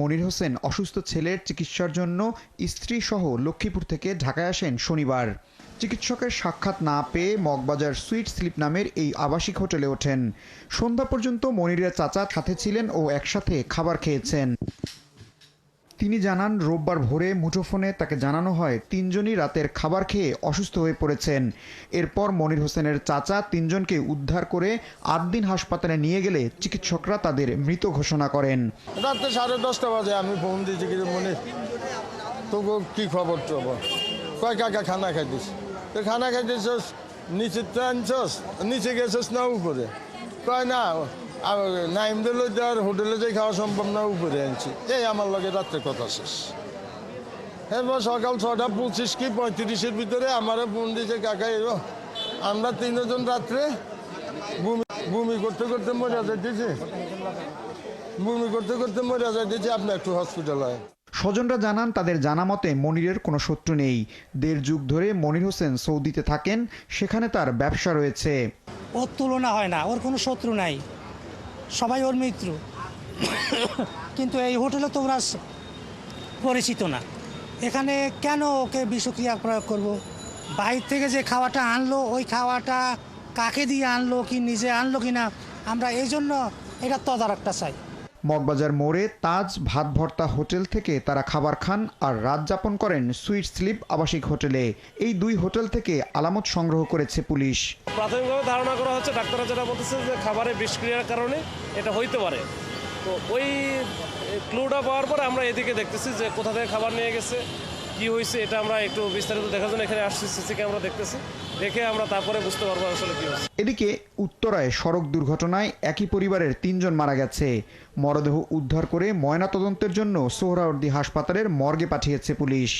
মনির হোসেন অসুস্থ ছেলের চিকিৎসার জন্য স্ত্রী সহ লক্ষ্মীপুর থেকে ঢাকায় আসেন শনিবার। চিকিৎসকের সাক্ষাৎ না পেয়ে মগবাজার সুইট স্লিপ নামের এই আবাসিক হোটেলে ওঠেন। সন্ধ্যা পর্যন্ত মনিরের চাচা সাথে ছিলেন ও একসাথে খাবার খেয়েছেন। তিনি জানান, রোববার ভোরে মুঠোফোনে তাকে জানানো হয়, তিনজনই রাতের খাবার খেয়ে অসুস্থ হয়ে পড়েছেন। এরপর মনির হোসেনের চাচা তিনজনকে উদ্ধার করে আট দিন হাসপাতালে নিয়ে গেলে চিকিৎসকরা তাদের মৃত ঘোষণা করেন। রাত্রে সাড়ে দশটা বাজে আমি ফোন দিয়েছি কি মনে তোকে কি খবর টবর কয়, কাকা, খানা খাইতিস তো খানা খাইতেছস, নিচে তো আনছস, নিচে গেছস না উপরে? কয়, না আর নাইম দিল আর হোটেলে যে খাওয়া সম্ভব না উপরে আনছি। এই আমার লগে রাত্রে কথা শেষ। এরপর সকাল ছটা পঁচিশ কি পঁয়ত্রিশের ভিতরে আমারও ফোন দিয়েছে কাকা এলো আমরা তিনজন রাত্রে বমি বমি করতে করতে মরে যাইতেছি। বমি করতে করতে মরে যাইতেছি আপনি একটু হসপিটাল হয় স্বজনরা জানান তাদের জানা মতে মনিরের কোনো শত্রু নেই। দেড় যুগ ধরে মনির হোসেন সৌদিতে থাকেন সেখানে তার ব্যবসা রয়েছে। ওর তুলনা হয় না ওর কোনো শত্রু নাই। সবাই ওর মিত্র। কিন্তু এই হোটেলে তোমরা পরিচিত না। এখানে কেন ওকে বিষক্রিয়া প্রয়োগ করব? বাইর থেকে যে খাওয়াটা আনলো, ওই খাওয়াটা কাকে দিয়ে আনলো, কি নিজে আনলো কি না আমরা এই জন্য এটা তদারকটা চাই। মগবাজার মোড়ে তাজ ভাত ভর্তা হোটেল থেকে তারা খাবার খান আর রাত যাপন করেন সুইট স্লিপ আবাসিক হোটেলে। এই দুই হোটেল থেকে আলামত সংগ্রহ করেছে পুলিশ। প্রাথমিকভাবে ধারণা করা হচ্ছে, ডাক্তাররা যেটা বলতেছে যে খাবারে বিষক্রিয়ার কারণে এটা হইতে পারে। তো ওই ক্লুটা পাওয়ার পর আমরা এদিকে দেখতেছি যে কোথা থেকে খাবার নিয়ে গেছে কি হয়েছে এটা আমরা একটু বিস্তারিত দেখার জন্য এখানে আসছি, সিসি ক্যামেরা দেখতেছি। দেখে আমরা তারপরে বুঝতে পারব আসলে কি হয়েছে। এদিকে উত্তরায় সড়ক দুর্ঘটনায় একই পরিবারের তিনজন মারা গেছে। মরদেহ উদ্ধার করে ময়নাতদন্তের জন্য সোহরাওয়ার্দী হাসপাতালের মর্গে পাঠিয়েছে পুলিশ।